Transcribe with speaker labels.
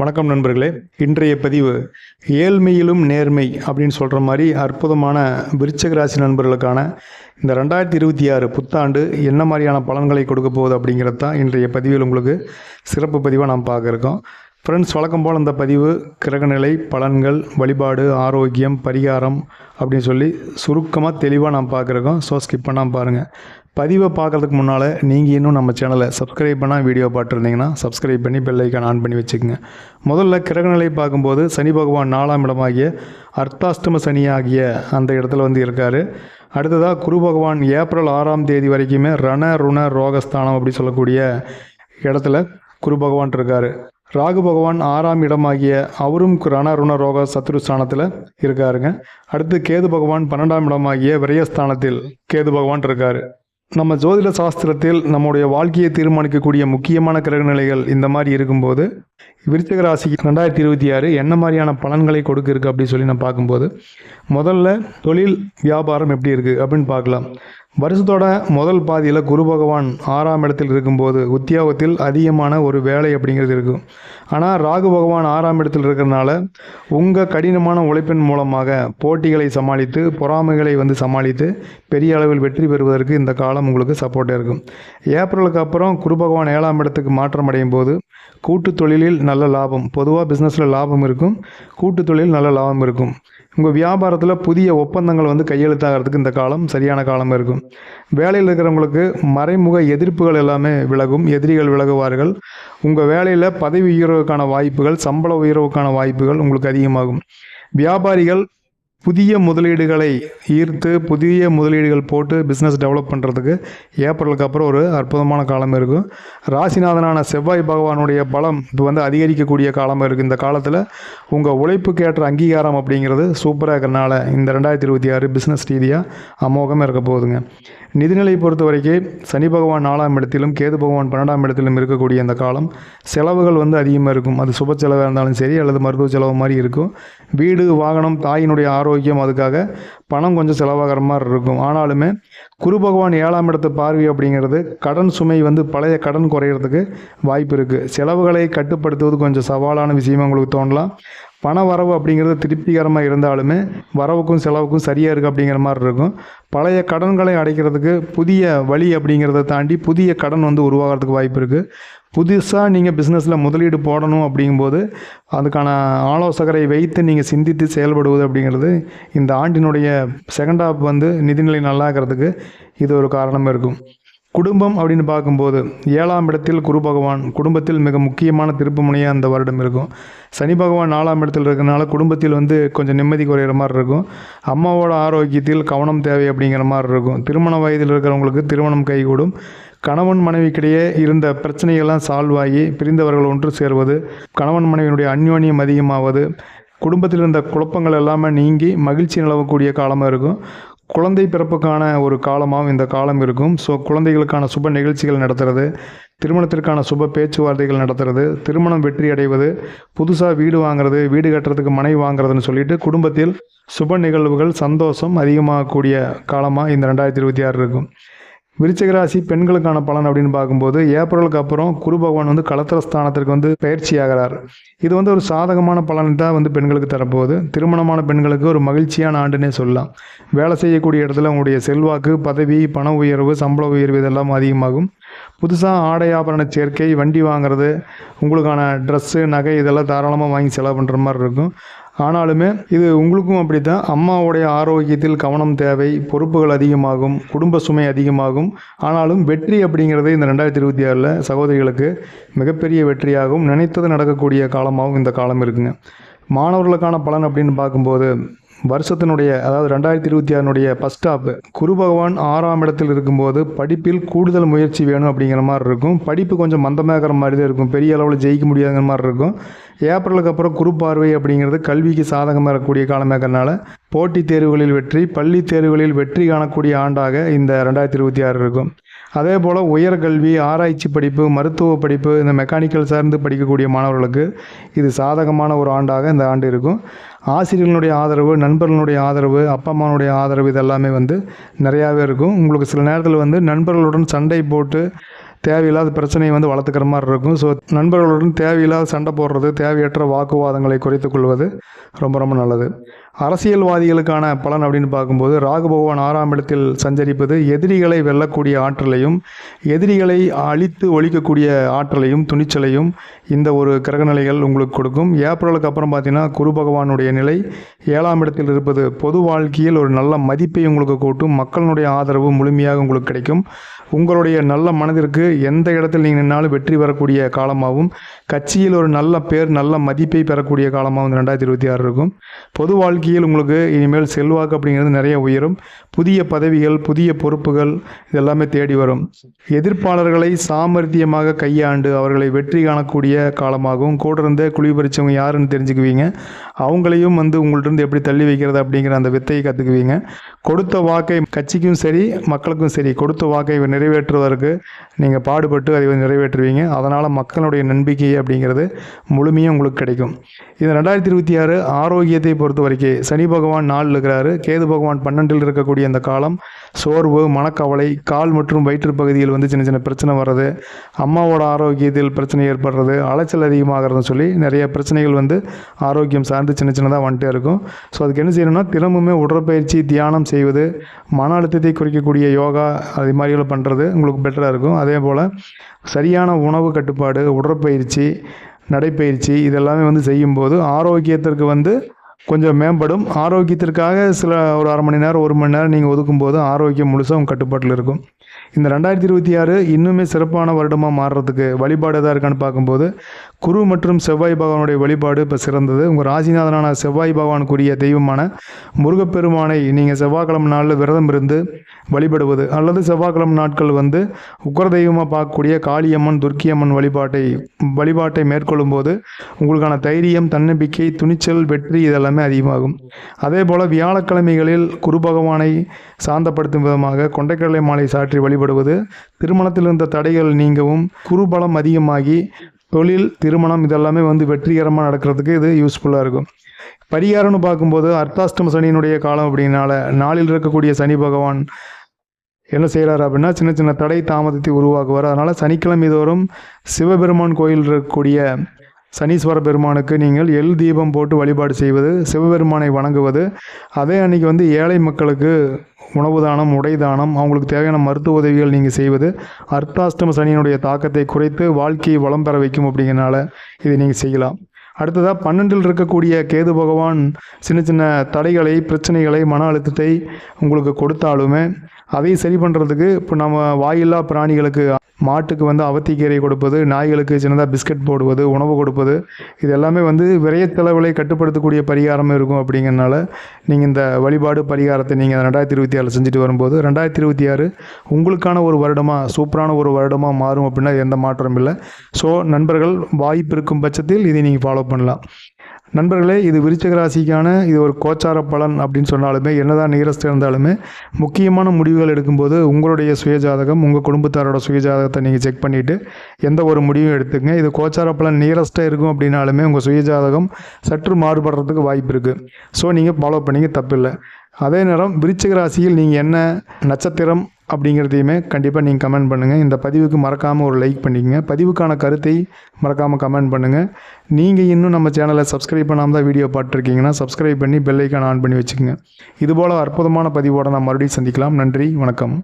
Speaker 1: வணக்கம் நண்பர்களே. இன்றைய பதிவு ஏழ்மையிலும் நேர்மை அப்படின்னு சொல்கிற மாதிரி அற்புதமான விருச்சக ராசி நண்பர்களுக்கான இந்த ரெண்டாயிரத்தி இருபத்தி ஆறு புத்தாண்டு என்ன மாதிரியான பலன்களை கொடுக்க போகுது அப்படிங்கிறது தான் இன்றைய பதிவில் உங்களுக்கு சிறப்பு பதிவாக நாம் பார்க்க இருக்கோம். ஃப்ரெண்ட்ஸ் வழக்கம் போல் இந்த பதிவு கிரகநிலை பலன்கள் வழிபாடு ஆரோக்கியம் பரிகாரம் அப்படின்னு சொல்லி சுருக்கமாக தெளிவாக நாம் பார்க்குறோம் ஸோ ஸ்கிப் பண்ணாமல் பாருங்கள் பதிவை பார்க்குறதுக்கு முன்னால் நீங்கள் இன்னும் நம்ம சேனலை சப்ஸ்கிரைப் பண்ணால் வீடியோ பார்த்துருந்தீங்கன்னா சப்ஸ்கிரைப் பண்ணி பெல்லைக்கான் ஆன் பண்ணி வச்சுக்கோங்க. முதல்ல கிரகநிலை பார்க்கும்போது சனி பகவான் நாலாம் இடமாகிய அர்த்தாஷ்டம சனி ஆகிய அந்த இடத்துல வந்து இருக்கார். அடுத்ததாக குரு பகவான் ஏப்ரல் ஆறாம் தேதி வரைக்குமே ரண ருண ரோகஸ்தானம் அப்படி சொல்லக்கூடிய இடத்துல குரு பகவான் இருக்கார். ராகு பகவான் ஆறாம் இடமாகிய அவரும் ரண ருண ரோக சத்ருஸ்தானத்தில் இருக்காருங்க. அடுத்து கேது பகவான் பன்னெண்டாம் இடமாகிய விரயஸ்தானத்தில் கேது பகவான் இருக்காரு. நம்ம ஜோதிட சாஸ்திரத்தில் நம்முடைய வாழ்க்கையை தீர்மானிக்கக்கூடிய முக்கியமான கிரகநிலைகள் இந்த மாதிரி இருக்கும்போது விருச்சக ராசிக்கு ரெண்டாயிரத்தி இருபத்தி ஆறு என்ன மாதிரியான பலன்களை கொடுக்க இருக்கு அப்படின்னு சொல்லி நான் பார்க்கும்போது முதல்ல தொழில் வியாபாரம் எப்படி இருக்குது அப்படின்னு பார்க்கலாம். வருஷத்தோட முதல் பாதியில் குரு பகவான் ஆறாம் இடத்தில் இருக்கும்போது உத்தியோகத்தில் அதிகமான ஒரு வேலை அப்படிங்கிறது இருக்கும். ஆனால் ராகு பகவான் ஆறாம் இடத்தில் இருக்கிறனால உங்கள் கடினமான உழைப்பின் மூலமாக போட்டிகளை சமாளித்து பொறாமைகளை வந்து சமாளித்து பெரிய அளவில் வெற்றி பெறுவதற்கு இந்த காலம் உங்களுக்கு சப்போர்ட்டாக இருக்கும். ஏப்ரலுக்கு அப்புறம் குரு பகவான் ஏழாம் இடத்துக்கு மாற்றம் அடையும் போது கூட்டு தொழிலில் நல்ல லாபம். பொதுவாக பிஸ்னஸில் லாபம் இருக்கும். கூட்டு தொழில் நல்ல லாபம் இருக்கும். உங்கள் வியாபாரத்தில் புதிய ஒப்பந்தங்கள் வந்து கையெழுத்தாகிறதுக்கு இந்த காலம் சரியான காலம் இருக்கும். வேலையில் இருக்கிறவங்களுக்கு மறைமுக எதிர்ப்புகள் எல்லாமே விலகும். எதிரிகள் விலகுவார்கள். உங்கள் வேலையில் பதவி உயர்வுக்கான வாய்ப்புகள் சம்பள உயர்வுக்கான வாய்ப்புகள் உங்களுக்கு அதிகமாகும். வியாபாரிகள் புதிய முதலீடுகளை ஈர்த்து புதிய முதலீடுகள் போட்டு பிஸ்னஸ் டெவலப் பண்ணுறதுக்கு ஏப்ரலுக்கு அப்புறம் ஒரு அற்புதமான காலம் இருக்கும் ராசிநாதனான செவ்வாய் பகவானுடைய பலம் இது வந்து அதிகரிக்கக்கூடிய காலம் இருக்குது இந்த காலத்தில் உங்கள் உழைப்புக்கு ஏற்ற அங்கீகாரம் அப்படிங்கிறது சூப்பராக இருக்கிறனால இந்த ரெண்டாயிரத்தி இருபத்தி ஆறு பிஸ்னஸ் ரீதியாக அமோகமாக இருக்க போகுதுங்க. நிதிநிலை பொறுத்த வரைக்கும் சனி பகவான் நாலாம் இடத்திலும் கேது பகவான் பன்னெண்டாம் இடத்திலும் இருக்கக்கூடிய அந்த காலம் செலவுகள் வந்து அதிகமாக இருக்கும். அது சுப செலவாக இருந்தாலும் சரி அல்லது மருத்துவ செலவு மாதிரி இருக்கும். வீடு வாகனம் தாயினுடைய ஆரோக்கியம் அதுக்காக பணம் கொஞ்சம் செலவாகிற மாதிரி இருக்கும். ஆனாலுமே குரு பகவான் ஏழாம் இடத்து பார்வை அப்படிங்கிறது கடன் சுமை வந்து பழைய கடன் குறையிறதுக்கு வாய்ப்பு இருக்குது செலவுகளை கட்டுப்படுத்துவது கொஞ்சம் சவாலான விஷயமா உங்களுக்கு தோணலாம். பண வரவு அப்படிங்கிறது திருப்திகரமாக இருந்தாலுமே வரவுக்கும் செலவுக்கும் சரியாக இருக்குது அப்படிங்கிற மாதிரி இருக்கும். பழைய கடன்களை அடைக்கிறதுக்கு புதிய வழி அப்படிங்கிறத தாண்டி புதிய கடன் வந்து உருவாகிறதுக்கு வாய்ப்பு இருக்குது புதுசாக நீங்கள் பிஸ்னஸில் முதலீடு போடணும் அப்படிங்கும்போது அதுக்கான ஆலோசகரை வைத்து நீங்கள் சிந்தித்து செயல்படுவது அப்படிங்கிறது இந்த ஆண்டினுடைய செகண்ட் ஹாப் வந்து நிதிநிலை நல்லாக்கிறதுக்கு இது ஒரு காரணமாக இருக்கும். குடும்பம் அப்படின்னு பார்க்கும்போது ஏழாம் இடத்தில் குரு பகவான் குடும்பத்தில் மிக முக்கியமான திருப்பு முனையாக அந்த வருடம் இருக்கும். சனி பகவான் நாலாம் இடத்தில் இருக்கிறனால குடும்பத்தில் வந்து கொஞ்சம் நிம்மதி குறையிற மாதிரி இருக்கும். அம்மாவோட ஆரோக்கியத்தில் கவனம் தேவை அப்படிங்கிற மாதிரி இருக்கும். திருமண வயதில் இருக்கிறவங்களுக்கு திருமணம் கைகூடும். கணவன் மனைவிக்கிடையே இருந்த பிரச்சனைகள்லாம் சால்வ் ஆகி பிரிந்தவர்கள் ஒன்று சேர்வது கணவன் மனைவியினுடைய அந்யோன்யம் அதிகமாவது குடும்பத்தில் இருந்த குழப்பங்கள் எல்லாமே நீங்கி மகிழ்ச்சி நிலவக்கூடிய காலமாக இருக்கும். குழந்தை பிறப்புக்கான ஒரு காலமாகவும் இந்த காலம் இருக்கும். ஸோ குழந்தைகளுக்கான சுப நிகழ்ச்சிகள் நடத்துறது திருமணத்திற்கான சுப பேச்சுவார்த்தைகள் நடத்துறது திருமணம் வெற்றி அடைவது புதுசாக வீடு வாங்குறது வீடு கட்டுறதுக்கு மனை வாங்குறதுன்னு சொல்லிட்டு குடும்பத்தில் சுப நிகழ்வுகள் சந்தோஷம் அதிகமாகக்கூடிய காலமாக இந்த ரெண்டாயிரத்தி இருபத்தி ஆறு இருக்கும். விருச்சகராசி பெண்களுக்கான பலன் அப்படின்னு பார்க்கும்போது ஏப்ரலுக்கு அப்புறம் குரு பகவான் வந்து களத்திர ஸ்தானத்திற்கு வந்து பயிற்சி ஆகிறார் இது வந்து ஒரு சாதகமான பலன் தான் வந்து பெண்களுக்கு தரப்போகுது. திருமணமான பெண்களுக்கு ஒரு மகிழ்ச்சியான ஆண்டுனே சொல்லலாம். வேலை செய்யக்கூடிய இடத்துல உங்களுடைய செல்வாக்கு பதவி பண உயர்வு சம்பள உயர்வு இதெல்லாம் அதிகமாகும். புதுசாக ஆடை ஆபரண சேர்க்கை வண்டி வாங்குறது உங்களுக்கான ட்ரெஸ்ஸு நகை இதெல்லாம் தாராளமாக வாங்கி செலவு பண்ணுற மாதிரி இருக்கும். ஆனாலுமே இது உங்களுக்கும் அப்படி தான் அம்மாவுடைய ஆரோக்கியத்தில் கவனம் தேவை பொறுப்புகள் அதிகமாகும் குடும்ப சுமை அதிகமாகும். ஆனாலும் வெற்றி அப்படிங்கிறது இந்த ரெண்டாயிரத்தி இருபத்தி ஆறில் சகோதரிகளுக்கு மிகப்பெரிய வெற்றியாகவும் நினைத்தது நடக்கக்கூடிய காலமாகவும் இந்த காலம் இருக்குங்க. மாணவர்களுக்கான பலன் அப்படின்னு பார்க்கும்போது வருஷத்தினுடைய அதாவது ரெண்டாயிரத்தி இருபத்தி ஆறுனுடைய ஃபஸ்ட் ஹாப் குரு பகவான் ஆறாம் இடத்தில் இருக்கும்போது படிப்பில் கூடுதல் முயற்சி வேணும் அப்படிங்கிற மாதிரி இருக்கும். படிப்பு கொஞ்சம் மந்தமாகிற மாதிரி தான் இருக்கும். பெரிய அளவில் ஜெயிக்க முடியாதுங்கிற மாதிரி இருக்கும். ஏப்ரலுக்கு அப்புறம் குரு பார்வை அப்படிங்கிறது கல்விக்கு சாதகமாக இருக்கக்கூடிய காலமாகறனால போட்டித் தேர்வுகளில் வெற்றி பள்ளி தேர்வுகளில் வெற்றி காணக்கூடிய ஆண்டாக இந்த ரெண்டாயிரத்தி இருபத்தி ஆறு இருக்கும். அதே போல் உயர்கல்வி ஆராய்ச்சி படிப்பு மருத்துவ படிப்பு இந்த மெக்கானிக்கல் சார்ந்து படிக்கக்கூடிய மாணவர்களுக்கு இது சாதகமான ஒரு ஆண்டாக இந்த ஆண்டு இருக்கும். ஆசிரியர்களுடைய ஆதரவு நண்பர்களுடைய ஆதரவு அப்பா அம்மாவுடைய ஆதரவு இதெல்லாமே வந்து நிறையாவே இருக்கும். உங்களுக்கு சில நேரத்தில் வந்து நண்பர்களுடன் சண்டை போட்டு தேவையில்லாத பிரச்சனையை வந்து வளர்த்துக்கிற மாதிரி இருக்கும். ஸோ நண்பர்களுடன் தேவையில்லாத சண்டை போடுறது தேவையற்ற வாக்குவாதங்களை குறைத்து கொள்வது ரொம்ப ரொம்ப நல்லது. அரசியல்வாதிகளுக்கான பலன் அப்படின்னு பார்க்கும்போது ராகு பகவான் ஆறாம் இடத்தில் சஞ்சரிப்பது எதிரிகளை வெல்லக்கூடிய ஆற்றலையும் எதிரிகளை அழித்து ஒழிக்கக்கூடிய ஆற்றலையும் துணிச்சலையும் இந்த ஒரு கிரகநிலைகள் உங்களுக்கு கொடுக்கும். ஏப்ரலுக்கு அப்புறம் பார்த்தீங்கன்னா குரு பகவானுடைய நிலை ஏழாம் இடத்தில் இருப்பது பொது வாழ்க்கையில் ஒரு நல்ல மதிப்பை உங்களுக்கு கூட்டும் மக்களுடைய ஆதரவு முழுமையாக உங்களுக்கு கிடைக்கும். உங்களுடைய நல்ல மனதிற்கு எந்த இடத்தில் நீங்கள் நின்னாலும் வெற்றி பெறக்கூடிய காலமாகவும் கட்சியில் ஒரு நல்ல பேர் நல்ல மதிப்பை பெறக்கூடிய காலமாகவும் ரெண்டாயிரத்தி இருபத்தி ஆறு இருக்கும். பொது வாழ்க்கை வாழ்க்கையில் உங்களுக்கு இனிமேல் செல்வாக்கு அப்படிங்கிறது நிறைய உயரும். புதிய பதவிகள் புதிய பொறுப்புகள் இதெல்லாமே தேடி வரும். எதிர்ப்பாளர்களை சாமர்த்தியமாக கையாண்டு அவர்களை வெற்றி காணக்கூடிய காலமாகவும் கூட இருந்த குழி பறிச்சவங்க யாருன்னு தெரிஞ்சுக்குவீங்க. அவங்களையும் வந்து உங்கள்கிட்ட எப்படி தள்ளி வைக்கிறது அப்படிங்கிற அந்த வித்தையை கற்றுக்குவீங்க கொடுத்த வாக்கை கட்சிக்கும் சரி மக்களுக்கும் சரி கொடுத்த வாக்கை நிறைவேற்றுவதற்கு நீங்கள் பாடுபட்டு அதை நிறைவேற்றுவீங்க. அதனால் மக்களுடைய நம்பிக்கை அப்படிங்கிறது முழுமையாக உங்களுக்கு கிடைக்கும். இது ரெண்டாயிரத்தி இருபத்தி ஆறு ஆரோக்கியத்தை பொறுத்த வரைக்கும் சனி பகவான் நாளில் இருக்கிறாரு. கேது பகவான் பன்னெண்டில் இருக்கக்கூடிய அந்த காலம் சோர்வு மனக்கவலை கால் மற்றும் வயிற்று பகுதியில் வந்து சின்ன சின்ன பிரச்சனை வர்றது அம்மாவோட ஆரோக்கியத்தில் பிரச்சனை ஏற்படுறது அலைச்சல் அதிகமாகிறதுன்னு சொல்லி நிறைய பிரச்சனைகள் வந்து ஆரோக்கியம் சார்ந்து சின்ன சின்னதாக வந்துட்டே இருக்கும். ஸோ அதுக்கு என்ன செய்யணும்னா தினமுமே உடற்பயிற்சி தியானம் செய்வது மன அழுத்தத்தை குறைக்கக்கூடிய யோகா அது மாதிரிலாம் பண்ணுறது உங்களுக்கு பெட்டராக இருக்கும். அதே போல் சரியான உணவு கட்டுப்பாடு உடற்பயிற்சி நடைப்பயிற்சி இதெல்லாமே வந்து செய்யும்போது ஆரோக்கியத்திற்கு வந்து கொஞ்சம் மேம்படும். ஆரோக்கியத்திற்காக சில ஒரு அரை மணி நேரம் ஒரு மணி நேரம் நீங்கள் ஒதுக்கும் போது ஆரோக்கியம் முழுசாக உங்கள் கட்டுப்பாட்டில் இருக்கும். இந்த ரெண்டாயிரத்தி இருபத்தி ஆறு இன்னுமே சிறப்பான வருடமாக மாறுறதுக்கு வழிபாடு எதாக இருக்கான்னு பார்க்கும்போது குரு மற்றும் செவ்வாய் பகவானுடைய வழிபாடு இப்போ சிறந்தது. உங்கள் ராசிநாதனான செவ்வாய் பகவானுக்குரிய தெய்வமான முருகப்பெருமானை நீங்கள் செவ்வாய்க்கிழமை நாளில் விரதம் இருந்து வழிபடுவது அல்லது செவ்வாய்க்கிழமை நாட்கள் வந்து உக்கர தெய்வமாக பார்க்கக்கூடிய காளியம்மன் துர்க்கியம்மன் வழிபாட்டை வழிபாட்டை மேற்கொள்ளும் போது உங்களுக்கான தைரியம் தன்னம்பிக்கை துணிச்சல் வெற்றி இதெல்லாமே அதிகமாகும். அதே போல் வியாழக்கிழமைகளில் குரு பகவானை சாந்தப்படுத்தும் விதமாக கொண்டைக்கடலை மாலை சாற்றி வழிபடுவது திருமணத்தில் இருந்த தடைகள் நீங்கவும் குருபலம் அதிகமாகி தொழில் திருமணம் இதெல்லாமே வந்து வெற்றிகரமாக நடக்கிறதுக்கு இது யூஸ்ஃபுல்லாக இருக்கும். பரிகாரம்னு பார்க்கும்போது அர்த்தாஷ்டம சனியினுடைய காலம் அப்படின்னால நாளில் இருக்கக்கூடிய சனி பகவான் என்ன செய்கிறாரு அப்படின்னா சின்ன சின்ன தடை தாமதத்தை உருவாக்குவார். அதனால் சனிக்கிழமை தோறும் சிவபெருமான் கோயில் இருக்கக்கூடிய சனீஸ்வர பெருமானுக்கு நீங்கள் எல் தீபம் போட்டு வழிபாடு செய்வது சிவபெருமானை வணங்குவது அதே அன்றைக்கி வந்து ஏழை மக்களுக்கு உணவு தானம் உடை தானம் அவங்களுக்கு தேவையான மருத்துவ உதவிகள் நீங்கள் செய்வது அர்த்தாஷ்டம சனியினுடைய தாக்கத்தை குறைத்து வாழ்க்கையை வளம் பெற வைக்கும் அப்படிங்கிறனால இதை நீங்கள் செய்யலாம். அடுத்ததாக பன்னெண்டில் இருக்கக்கூடிய கேது பகவான் சின்ன சின்ன தடைகளை பிரச்சனைகளை மன அழுத்தத்தை உங்களுக்கு கொடுத்தாலுமே அதை சரி பண்ணுறதுக்கு இப்போ நம்ம வாயில்லா பிராணிகளுக்கு மாட்டுக்கு வந்து அவத்திக்கீரை கொடுப்பது நாய்களுக்கு சின்னதாக பிஸ்கட் போடுவது உணவு கொடுப்பது இது எல்லாமே வந்து விரயத்தளவுகளை கட்டுப்படுத்தக்கூடிய பரிகாரம் இருக்கும் அப்படிங்கிறனால நீங்கள் இந்த வழிபாடு பரிகாரத்தை நீங்கள் ரெண்டாயிரத்தி இருபத்தி ஆறில் செஞ்சுட்டு வரும்போது ரெண்டாயிரத்தி இருபத்தி ஆறு உங்களுக்கான ஒரு வருடமாக சூப்பரான ஒரு வருடமாக மாறும் அப்படின்னா எந்த மாற்றமும் இல்லை. ஸோ நண்பர்கள் வாய்ப்பு இருக்கும் பட்சத்தில் இதை நீங்கள் ஃபாலோ பண்ணலாம். நண்பர்களே இது விருச்சக ராசிக்கான இது ஒரு கோச்சார பலன் அப்படின்னு சொன்னாலுமே என்னதான் நியரஸ்ட் இருந்தாலுமே முக்கியமான முடிவுகள் எடுக்கும்போது உங்களுடைய சுயஜாதகம் உங்கள் குடும்பத்தாரோட சுயஜாதகத்தை நீங்கள் செக் பண்ணிவிட்டு எந்த ஒரு முடிவும் எடுத்துங்க இது கோச்சார பலன் நியரஸ்ட்டாக இருக்கும் அப்படின்னாலுமே உங்கள் சுயஜாதகம் சற்று மாறுபடுறதுக்கு வாய்ப்பு இருக்குது ஸோ நீங்கள் ஃபாலோ பண்ணிங்க தப்பில்லை. அதே நேரம் விருச்சிக ராசியில் நீங்கள் என்ன நட்சத்திரம் அப்படிங்கிறதையுமே கண்டிப்பாக நீங்கள் கமெண்ட் பண்ணுங்கள் இந்த பதிவுக்கு மறக்காமல் ஒரு லைக் பண்ணிக்கங்க. பதிவுக்கான கருத்தை மறக்காமல் கமெண்ட் பண்ணுங்கள் நீங்கள் இன்னும் நம்ம சேனலை சப்ஸ்கிரைப் பண்ணாமல் தான் வீடியோ பார்த்துருக்கீங்கன்னா சப்ஸ்கிரைப் பண்ணி பெல் ஐக்கான் ஆன் பண்ணி வச்சுக்கோங்க. இதுபோல் அற்புதமான பதிவோடு நான் மறுபடியும் சந்திக்கலாம். நன்றி வணக்கம்.